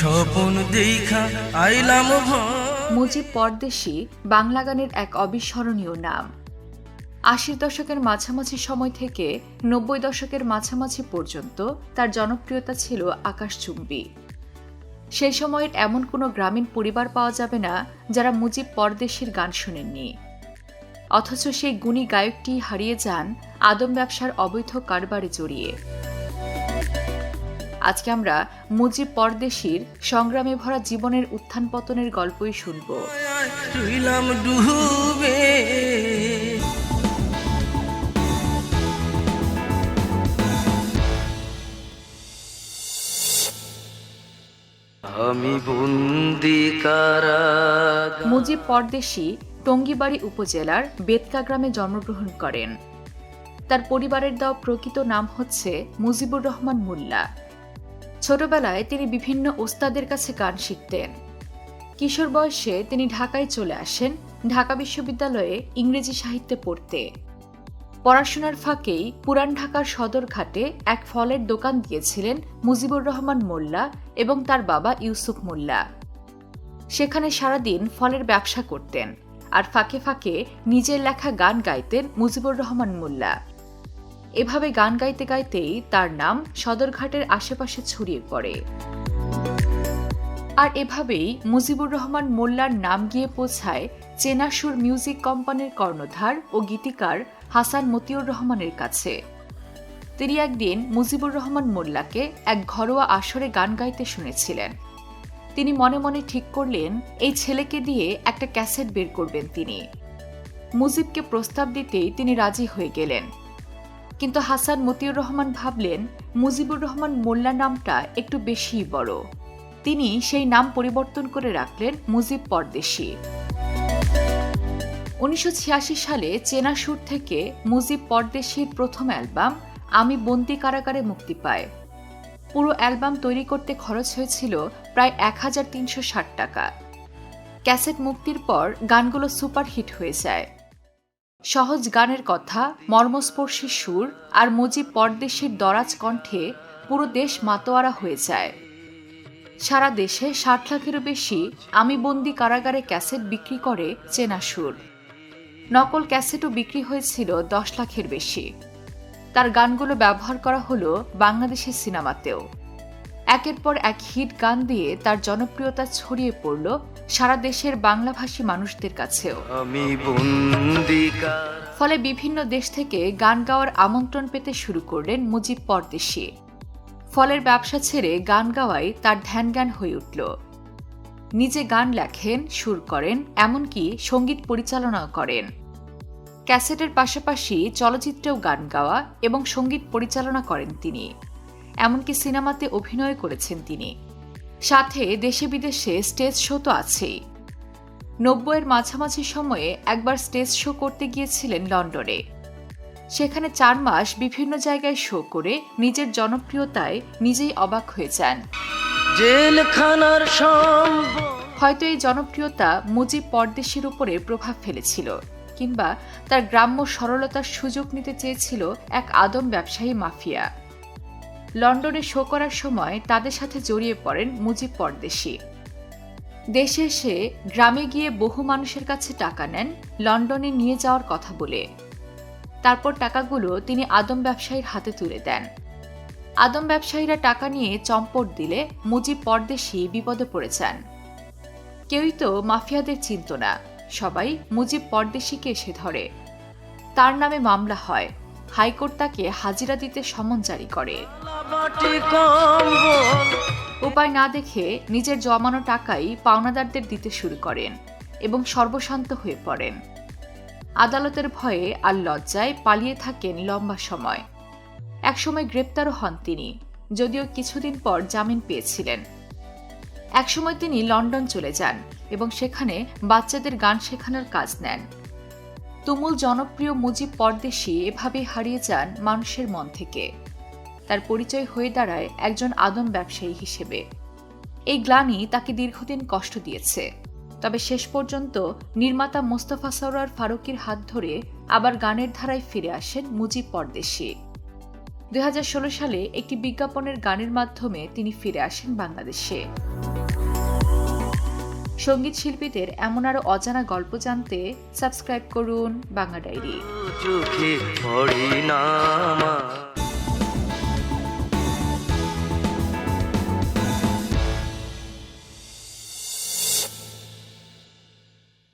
স্বপন দেখা আইলাম মুজিব পরদেশি বাংলা গানের এক অবিস্মরণীয় নাম। আশির দশকের মাঝামাঝি সময় থেকে নব্বই দশকের মাঝামাঝি পর্যন্ত তার জনপ্রিয়তা ছিল আকাশচুম্বী। সেই সময়ের এমন কোনো গ্রামীণ পরিবার পাওয়া যাবে না যারা মুজিব পরদেশির গান শোনেননি। অথচ সেই গুণী গায়কটি হারিয়ে যান আদম ব্যবসার অবৈধ কারবারে জড়িয়ে। আজকে আমরা মুজিব পরদেশির সংগ্রামে ভরা জীবনের উত্থান পতনের গল্পই শুনব। আমি বন্দি মুজিব পরদেশি টঙ্গিবাড়ি উপজেলার বেতকা গ্রামে জন্মগ্রহণ করেন। তার পরিবারের দেওয়া প্রকৃত নাম হচ্ছে মুজিবুর রহমান মোল্লা। ছোটবেলায় তিনি বিভিন্ন ওস্তাদের কাছে গান শিখতেন। কিশোর বয়সে তিনি ঢাকায় চলে আসেন, ঢাকা বিশ্ববিদ্যালয়ে ইংরেজি সাহিত্যে পড়তে। পড়াশোনার ফাঁকেই পুরান ঢাকার সদরঘাটে এক ফলের দোকান দিয়েছিলেন মুজিবুর রহমান মোল্লা এবং তার বাবা ইউসুফ মোল্লা। সেখানে সারাদিন ফলের ব্যবসা করতেন আর ফাঁকে ফাঁকে নিজের লেখা গান গাইতেন মুজিবুর রহমান মোল্লা। এভাবে গান গাইতে গাইতেই তার নাম সদরঘাটের আশেপাশে ছড়িয়ে পড়ে। আর এভাবেই মুজিবুর রহমান মোল্লার নাম গিয়ে পৌঁছায় চেনাসুর মিউজিক কোম্পানির কর্ণধার ও গীতিকার হাসান মতিউর রহমানের কাছে। তিনি একদিন মুজিবুর রহমান মোল্লাকে এক ঘরোয়া আসরে গান গাইতে শুনেছিলেন। তিনি মনে মনে ঠিক করলেন, এই ছেলেকে দিয়ে একটা ক্যাসেট বের করবেন তিনি। মুজিবকে প্রস্তাব দিতেই তিনি রাজি হয়ে গেলেন। কিন্তু হাসান মতিউর রহমান ভাবলেন, মুজিবুর রহমান মোল্লা নামটা একটু বেশিই বড়। তিনি সেই নাম পরিবর্তন করে রাখলেন মুজিব পরদেশি। উনিশশো ছিয়াশি সালে চেনা সুর থেকে মুজিব পরদেশির প্রথম অ্যালবাম, আমি বন্দি কারাগারে মুক্তি পায়। পুরো অ্যালবাম তৈরি করতে খরচ হয়েছিল প্রায় এক হাজার তিনশো ষাট টাকা। ক্যাসেট মুক্তির পর গানগুলো সুপারহিট হয়ে যায়। সহজ গানের কথা, মর্মস্পর্শী সুর আর মুজিব পরদেশির দরাজ কণ্ঠে পুরো দেশ মাতোয়ারা হয়ে যায়। সারা দেশে ষাট লাখেরও বেশি আমি বন্দি কারাগারে ক্যাসেট বিক্রি করে চেনা সুর। নকল ক্যাসেটও বিক্রি হয়েছিল দশ লাখের বেশি। তার গানগুলো ব্যবহার করা হলো বাংলাদেশের সিনেমাতেও। একের পর এক হিট গান দিয়ে তার জনপ্রিয়তা ছড়িয়ে পড়ল সারা দেশের বাংলাভাষী মানুষদের কাছেও। ফলে বিভিন্ন দেশ থেকে গান গাওয়ার আমন্ত্রণ পেতে শুরু করলেন মুজিব পরদেশি। ফলের ব্যবসা ছেড়ে গান গাওয়াই তার ধ্যান জ্ঞান হয়ে উঠল। নিজে গান লেখেন সুর করেন এমনকি সংগীত পরিচালনাও করেন। ক্যাসেটের পাশাপাশি চলচ্চিত্রেও গান গাওয়া এবং সংগীত পরিচালনা করেন তিনি। এমনকি সিনেমাতে অভিনয় করেছেন তিনি। সাথে দেশে বিদেশে স্টেজ শো তো আছেই। নব্বইয়ের মাঝামাঝি সময়ে একবার স্টেজ শো করতে গিয়েছিলেন লন্ডনে। সেখানে চার মাস বিভিন্ন জায়গায় শো করে নিজের জনপ্রিয়তায় নিজেই অবাক হয়ে যান। হয়তো এই জনপ্রিয়তা মুজিব পরদেশের উপরে প্রভাব ফেলেছিল কিংবা তার গ্রাম্য সরলতার সুযোগ নিতে চেয়েছিল এক আদম ব্যবসায়ী মাফিয়া। লন্ডনে শো করার সময় তাদের সাথে জড়িয়ে পড়েন মুজিব পরদেশি। দেশে এসে গ্রামে গিয়ে বহু মানুষের কাছে টাকা নেন, লন্ডনে নিয়ে যাওয়ার কথা বলে। তারপর টাকাগুলো তিনি আদম ব্যবসায়ীর হাতে তুলে দেন। আদম ব্যবসায়ীরা টাকা নিয়ে চম্পট দিলে মুজিব পরদেশি বিপদে পড়েছেন। কেউই তো মাফিয়াদের চিনত না। সবাই মুজিব পরদেশিকে এসে ধরে। তার নামে মামলা হয়। হাইকোর্ট তাকে হাজিরা দিতে সমন জারি করে। উপায় না দেখে নিজের জমানো টাকাই পাওনাদারদের দিতে শুরু করেন এবং সর্বশান্ত হয়ে পড়েন। আদালতের ভয়ে আর লজ্জায় পালিয়ে থাকেন লম্বা সময়। একসময় গ্রেপ্তারও হন তিনি যদিও কিছুদিন পর জামিন পেয়েছিলেন। একসময় তিনি লন্ডন চলে যান এবং সেখানে বাচ্চাদের গান শেখানোর কাজ নেন। তুমুল জনপ্রিয় মুজিব পরদেশি এভাবে হারিয়ে যান মানুষের মন থেকে। তার পরিচয় হয়ে দাঁড়ায় একজন আদম ব্যবসায়ী হিসেবে। এই গ্লানি তাকে দীর্ঘদিন কষ্ট দিয়েছে। তবে শেষ পর্যন্ত নির্মাতা মোস্তফা সরোয়ার ফারুকির হাত ধরে আবার গানের ধারায় ফিরে আসেন মুজিব পরদেশি। দুই সালে একটি বিজ্ঞাপনের গানের মাধ্যমে তিনি ফিরে আসেন বাংলাদেশে। সংগীত শিল্পীদের এমন আরও অজানা গল্প জানতে সাবস্ক্রাইব করুন বাংলা ডায়েরি।